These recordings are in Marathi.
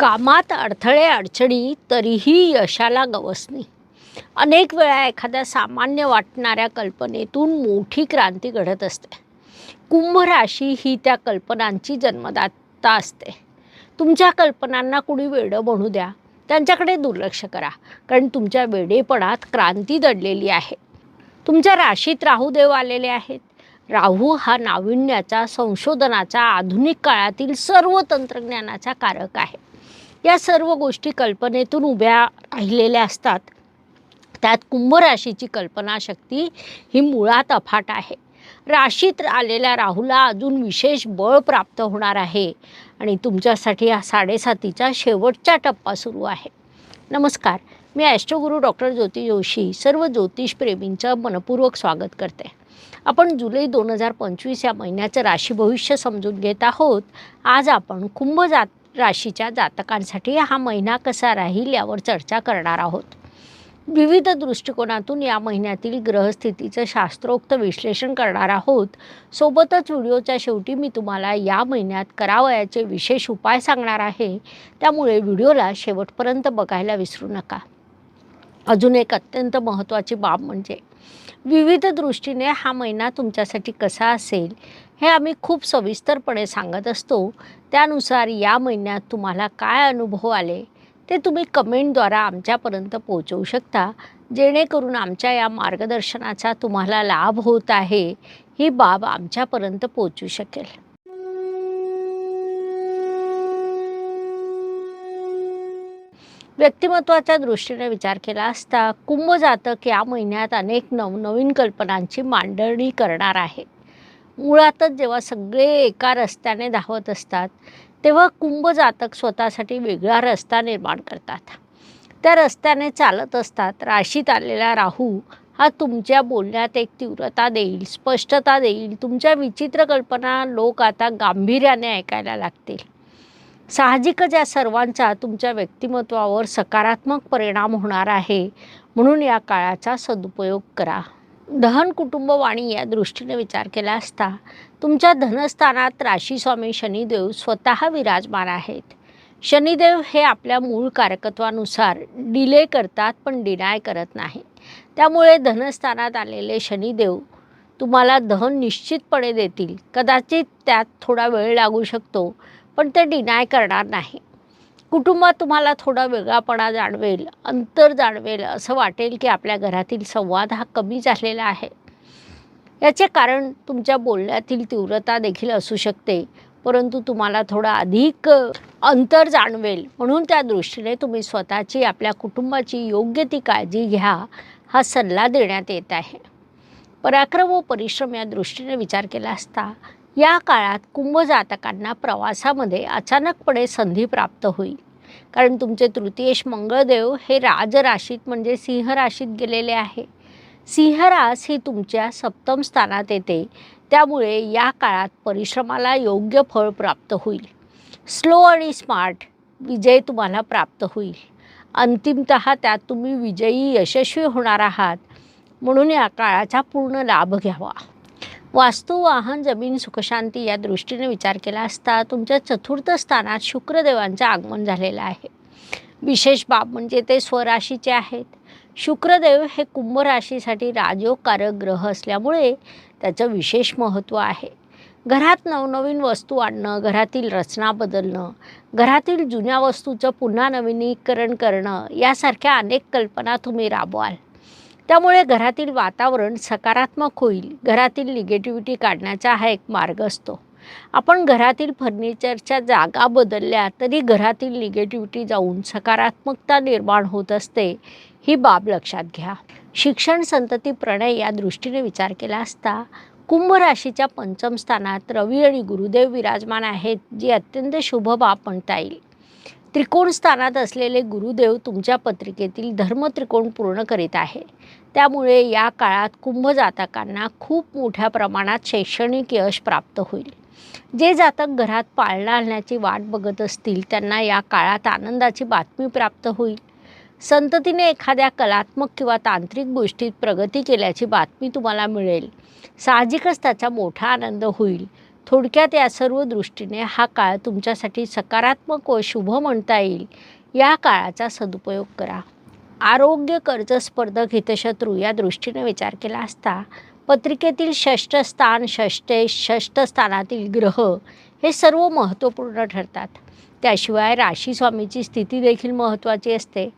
कामात अडथळे अडचणी तरीही यशाला गवसणी अनेक वेळा एखाद्या सामान्य वाटणाऱ्या कल्पनेतून मोठी क्रांती घडत असते. कुंभ राशी ही त्या कल्पनांची जन्मदाता असते. तुमच्या कल्पनांना कुणी वेडं म्हणू द्या त्यांच्याकडे दुर्लक्ष करा कारण तुमच्या वेडेपणात क्रांती दडलेली आहे. तुमच्या राशीत राहूदेव आलेले आहेत. राहू हा नाविन्याचा संशोधनाचा आधुनिक काळातील सर्व तंत्रज्ञानाचा कारक आहे. या सर्व गोष्टी कल्पनेतून उभ्या राहिलेल्या असतात. त्यात कुंभ राशीची कल्पनाशक्ती ही मुळात अफाट आहे. राशीत आलेल्या राहूला अजून विशेष बळ प्राप्त होणार आहे आणि तुमच्यासाठी हा साडेसातीचा शेवटचा टप्पा सुरू आहे. नमस्कार मी ॲस्ट्रोगुरू डॉक्टर ज्योती जोशी सर्व ज्योतिषप्रेमींचं मनपूर्वक स्वागत करते. आपण जुलै दोन हजार पंचवीस या महिन्याचं राशी भविष्य समजून घेत आहोत. आज आपण कुंभ जात राशीच्या जातकांसाठी हा महिना कसा राहील यावर चर्चा करणार आहोत. विविध दृष्टिकोनातून या महिन्यातील ग्रहस्थितीचं शास्त्रोक्त विश्लेषण करणार आहोत. सोबतच व्हिडिओच्या शेवटी मी तुम्हाला या महिन्यात करावयाचे विशेष उपाय सांगणार आहे. त्यामुळे व्हिडिओला शेवटपर्यंत बघायला विसरू नका. अजून एक अत्यंत महत्त्वाची बाब म्हणजे विविध दृष्टीने हा महिना तुमच्यासाठी कसा असेल हे आम्ही खूप सविस्तरपणे सांगत असतो. त्यानुसार या महिन्यात तुम्हाला काय अनुभव आले? ते तुम्ही कमेंटद्वारा आमच्यापर्यंत पोहोचवू शकता. जेणेकरून आमच्या या मार्गदर्शनाचा तुम्हाला लाभ होत आहे. ही बाब आमच्यापर्यंत पोहोचू शकेल. व्यक्तिमत्वाच्या दृष्टीने विचार केला असता कुंभ जातक या महिन्यात अनेक नवनवीन कल्पनांची मांडणी करणार आहे. मुळातच जेव्हा सगळे एका रस्त्याने धावत असतात तेव्हा कुंभजातक स्वतःसाठी वेगळा रस्ता निर्माण करतात. त्या रस्त्याने चालत असतात राशीत आलेला राहू हा तुमच्या बोलण्यात एक तीव्रता देईल स्पष्टता देईल तुमच्या विचित्र कल्पना लोक आता गांभीर्याने ऐकायला लागतील. साहजिकच या सर्वांचा तुमच्या व्यक्तिमत्वावर सकारात्मक परिणाम होणार आहे म्हणून या काळाचा सदुपयोग करा. दहन कुटुंबवाणी या दृष्टीने विचार केला असता तुमच्या धनस्थानात राशीस्वामी शनिदेव स्वतः विराजमान आहेत. शनिदेव हे आपल्या मूळ कारकत्वानुसार डिले करतात पण डिनाय करत नाही त्यामुळे धनस्थानात आलेले शनिदेव तुम्हाला धन निश्चितपणे देतील. कदाचित त्यात थोडा वेळ लागू शकतो पण ते डिनाय करणार नाही कुटुंबात तुम्हाला थोडा वेगळापणा जाणवेल अंतर जाणवेल असं वाटेल की आपल्या घरातील संवाद हा कमी झालेला आहे. याचे कारण तुमच्या बोलण्यातील तीव्रता देखील असू शकते परंतु तुम्हाला थोडा अधिक अंतर जाणवेल. म्हणून त्या दृष्टीने तुम्ही स्वतःची आपल्या कुटुंबाची योग्य ती काळजी घ्या हा सल्ला देण्यात येत आहे. पराक्रम व परिश्रम या दृष्टीने विचार केला असता या काळात कुंभ जातकांना प्रवासामध्ये अचानकपणे संधी प्राप्त होईल. कारण तुमचे तृतीयेश मंगळदेव हे राजराशीत म्हणजे सिंह राशीत गेलेले आहे. सिंहरास ही तुमच्या सप्तम स्थानात येते. त्यामुळे या काळात परिश्रमाला योग्य फळ प्राप्त होईल. स्लो आणि स्मार्ट विजय तुम्हाला प्राप्त होईल. अंतिमत त्यात तुम्ही विजयी यशस्वी होणार आहात. म्हणून या काळाचा पूर्ण लाभ घ्यावा. वास्तू वाहन जमीन सुखशांती या दृष्टीने विचार केला असता तुमच्या चतुर्थ स्थानात शुक्रदेवांचं आगमन झालेलं आहे. विशेष बाब म्हणजे ते स्वराशीचे आहेत. शुक्रदेव हे कुंभ राशीसाठी राजयोगकारक ग्रह असल्यामुळे त्याचं विशेष महत्त्व आहे. घरात नवनवीन वस्तू आणणं घरातील रचना बदलणं घरातील जुन्या वस्तूचं पुन्हा नवीनीकरण करणं यासारख्या अनेक कल्पना तुम्ही राबवाल. त्यामुळे घरातील वातावरण सकारात्मक होईल. घरातील निगेटिव्हिटी काढण्याचा हा एक मार्ग असतो. आपण घरातील फर्निचरच्या जागा बदलल्या तरी घरातील निगेटिव्हिटी जाऊन सकारात्मकता निर्माण होत असते ही बाब लक्षात घ्या. शिक्षण संतती प्रणय या दृष्टीने विचार केला असता कुंभ राशीच्या पंचम स्थानात रवी आणि गुरुदेव विराजमान आहेत जी अत्यंत शुभ बाब म्हणता येईल. त्रिकोण स्थानात असलेले गुरुदेव तुमच्या पत्रिकेतील धर्मत्रिकोण पूर्ण करीत आहे. त्यामुळे या काळात कुंभ जातकांना खूप मोठ्या प्रमाणात शैक्षणिक यश प्राप्त होईल. जे जातक घरात पाळणा आणण्याची वाट बघत असतील त्यांना या काळात आनंदाची बातमी प्राप्त होईल. संततीने एखाद्या कलात्मक किंवा तांत्रिक गोष्टीत प्रगती केल्याची बातमी तुम्हाला मिळेल. साहजिकच त्याचा मोठा आनंद होईल. थोडक्यात या सर्व दृष्टीने हा काळ तुमच्यासाठी सकारात्मक व शुभ म्हणता येईल. या काळाचा सदुपयोग करा. आरोग्य कर्ज स्पर्धक हितशत्रू या दृष्टीने विचार केला असता पत्रिकेतील षष्ठ स्थान षष्टे षष्ठ स्थानातील ग्रह हे सर्व महत्त्वपूर्ण ठरतात. त्याशिवाय राशीस्वामीची स्थिती देखील महत्त्वाची असते.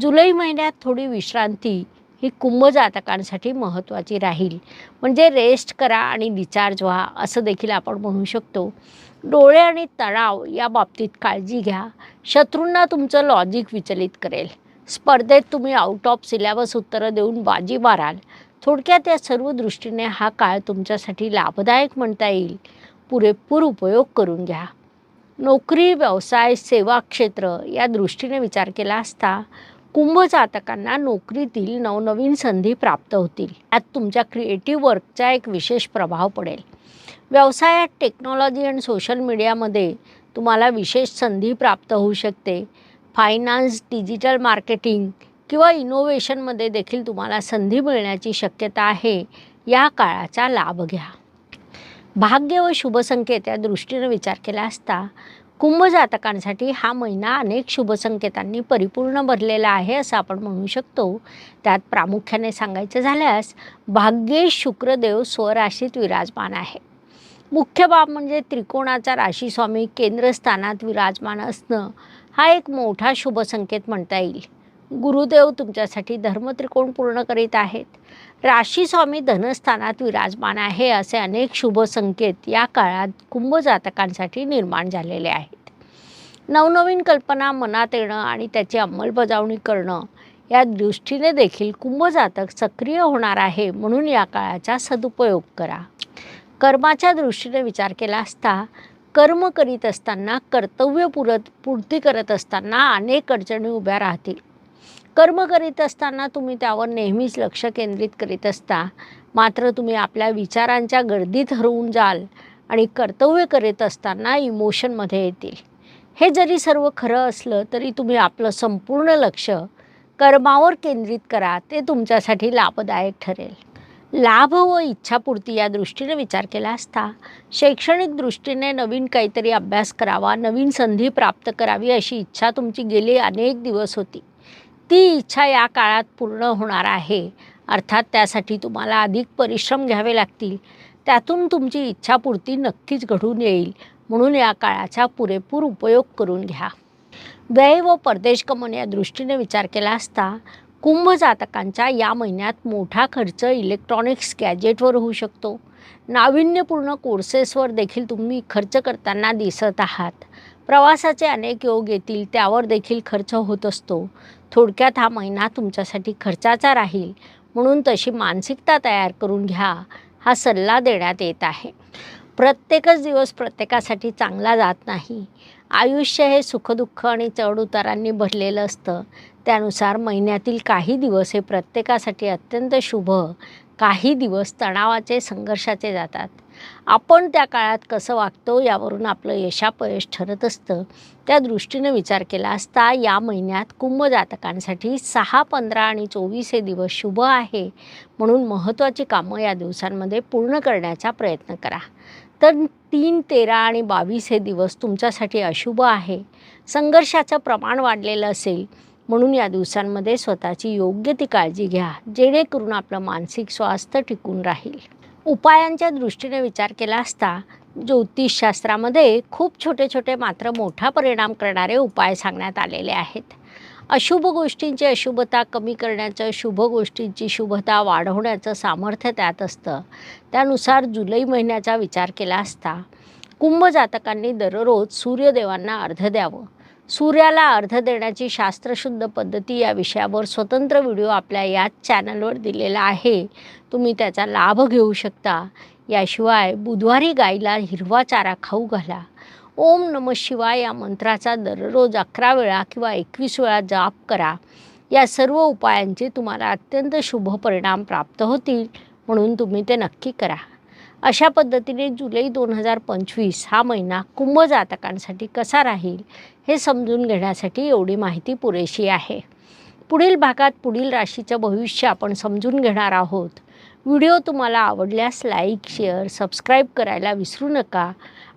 जुलै महिन्यात थोडी विश्रांती ही कुंभ जातकांसाठी महत्त्वाची राहील. म्हणजे रेस्ट करा आणि रिचार्ज व्हा असं देखील आपण म्हणू शकतो. डोळे आणि तणाव या बाबतीत काळजी घ्या. शत्रूंना तुमचं लॉजिक विचलित करेल. स्पर्धेत तुम्ही आउट ऑफ सिलेबस उत्तरं देऊन बाजी माराल. थोडक्यात या सर्व दृष्टीने हा काळ तुमच्यासाठी लाभदायक म्हणता येईल. पुरेपूर उपयोग करून घ्या. नोकरी व्यवसाय सेवा क्षेत्र या दृष्टीने विचार केला असता कुंभ जातकांना नोकरीतील नवनवीन संधी प्राप्त होतील. यात तुमच्या क्रिएटिव्ह वर्कचा एक विशेष प्रभाव पडेल. व्यवसायात टेक्नॉलॉजी आणि सोशल मीडियामध्ये तुम्हाला विशेष संधी प्राप्त होऊ शकते. फायनान्स डिजिटल मार्केटिंग किंवा इनोव्हेशनमध्ये देखील तुम्हाला संधी मिळण्याची शक्यता आहे या काळाचा लाभ घ्या. भाग्य व शुभसंकेत या दृष्टीने विचार केला असता कुंभ जातकांसाठी हा महिना अनेक शुभसंकेतांनी परिपूर्ण भरलेला आहे असं आपण म्हणू शकतो. त्यात प्रामुख्याने सांगायचं झाल्यास भाग्य शुक्रदेव स्वराशीत विराजमान आहे. मुख्य बाब म्हणजे त्रिकोणाचा राशीस्वामी केंद्रस्थानात विराजमान असणं हा एक मोठा शुभसंकेत म्हणता येईल. गुरुदेव तुमच्यासाठी धर्मत्रिकोण पूर्ण करीत आहेत. राशीस्वामी धनस्थानात विराजमान आहे असे अनेक शुभ संकेत या काळात कुंभ जातकांसाठी निर्माण झालेले आहेत. नवनवीन कल्पना मनात येणं आणि त्याची अंमलबजावणी करणं या दृष्टीने देखील कुंभ जातक सक्रिय होणार आहे म्हणून या काळाचा सदुपयोग करा. कर्माच्या दृष्टीने विचार केला असता कर्म करीत असताना कर्तव्य पुरत पूर्ती करत असताना अनेक अडचणी उभ्या राहतील. कर्म करीत असताना तुम्ही त्यावर नेहमीच लक्ष केंद्रित करीत असता. मात्र तुम्ही आपल्या विचारांच्या गर्दीत हरवून जाल आणि कर्तव्य करीत असताना इमोशनमध्ये येतील. हे जरी सर्व खरं असलं तरी तुम्ही आपलं संपूर्ण लक्ष कर्मावर केंद्रित करा. ते तुमच्यासाठी लाभदायक ठरेल. लाभ व इच्छापूर्ती या दृष्टीने विचार केला असता. शैक्षणिक दृष्टीने नवीन काहीतरी अभ्यास करावा नवीन संधी प्राप्त करावी अशी इच्छा तुमची गेली अनेक दिवस होती. ती इच्छा या काळात पूर्ण होणार आहे. अर्थात त्यासाठी तुम्हाला अधिक परिश्रम घ्यावे लागतील. त्यातून तुमची इच्छापूर्ती नक्कीच घडून येईल. म्हणून या काळाचा पुरेपूर उपयोग करून घ्या. व्यय व परदेश गमन या दृष्टीने विचार केला असता कुंभ जातकांचा या महिन्यात मोठा खर्च इलेक्ट्रॉनिक्स गॅजेटवर होऊ शकतो. नाविन्यपूर्ण कोर्सेसवर देखील तुम्ही खर्च करताना दिसत आहात. प्रवासाचे अनेक योग येतील त्यावर देखील खर्च होत असतो. थोडक्यात हा महिना तुमच्यासाठी खर्चाचा राहील. म्हणून तशी मानसिकता तयार करून घ्या. हा सल्ला देण्यात येत आहे. प्रत्येकच दिवस प्रत्येकासाठी चांगला जात नाही. आयुष्य हे सुखदुःख आणि चढउतारांनी भरलेलं असतं. त्यानुसार महिन्यातील काही दिवस हे प्रत्येकासाठी अत्यंत शुभ काही दिवस तणावाचे संघर्षाचे जातात. आपण त्या काळात कसं वागतो यावरून आपलं यशापयश ठरत असतं. त्या दृष्टीने विचार केला असता या महिन्यात कुंभ जातकांसाठी सहा पंधरा आणि चोवीस हे दिवस शुभ आहे. म्हणून महत्त्वाची कामं या दिवसांमध्ये पूर्ण करण्याचा प्रयत्न करा. तर तीन तेरा आणि बावीस हे दिवस तुमच्यासाठी अशुभ आहे. संघर्षाचं प्रमाण वाढलेलं असेल म्हणून या दिवसांमध्ये स्वतःची योग्य ती काळजी घ्या जेणेकरून आपलं मानसिक स्वास्थ्य टिकून राहील. उपायांच्या दृष्टीने विचार केला असता ज्योतिषशास्त्रामध्ये खूप छोटे छोटे मात्र मोठा परिणाम करणारे उपाय सांगण्यात आलेले आहेत. अशुभ गोष्टींची अशुभता कमी करण्याचं शुभ गोष्टींची शुभता वाढवण्याचं सामर्थ्य त्यात असतं. त्यानुसार जुलै महिन्याचा विचार केला असता कुंभ जातकांनी दररोज सूर्यदेवांना अर्ध द्यावं. सूर्याला अर्ध देण्याची शास्त्रशुद्ध पद्धती या विषयावर स्वतंत्र व्हिडिओ आपल्या याच चॅनलवर दिलेला आहे. तुम्ही त्याचा लाभ घेऊ शकता. याशिवाय बुधवारी गाईला हिरवा चारा खाऊ घाला. ओम नम शिवाय या मंत्राचा दररोज अकरा वेळा किंवा एकवीस वेळा जाप करा. या सर्व उपायांचे तुम्हाला अत्यंत शुभ परिणाम प्राप्त होतील म्हणून तुम्ही ते नक्की करा. अशा पद्धतीने जुलै दोन हजार पंचवीस हा महिना कुंभ जातकांसाठी कसा राहील हे समजून घेण्यासाठी एवढी माहिती पुरेशी आहे. पुढील भागात पुढील राशीचं भविष्य आपण समजून घेणार आहोत. व्हिडिओ तुम्हाला आवडल्यास लाईक शेअर सबस्क्राईब करायला विसरू नका.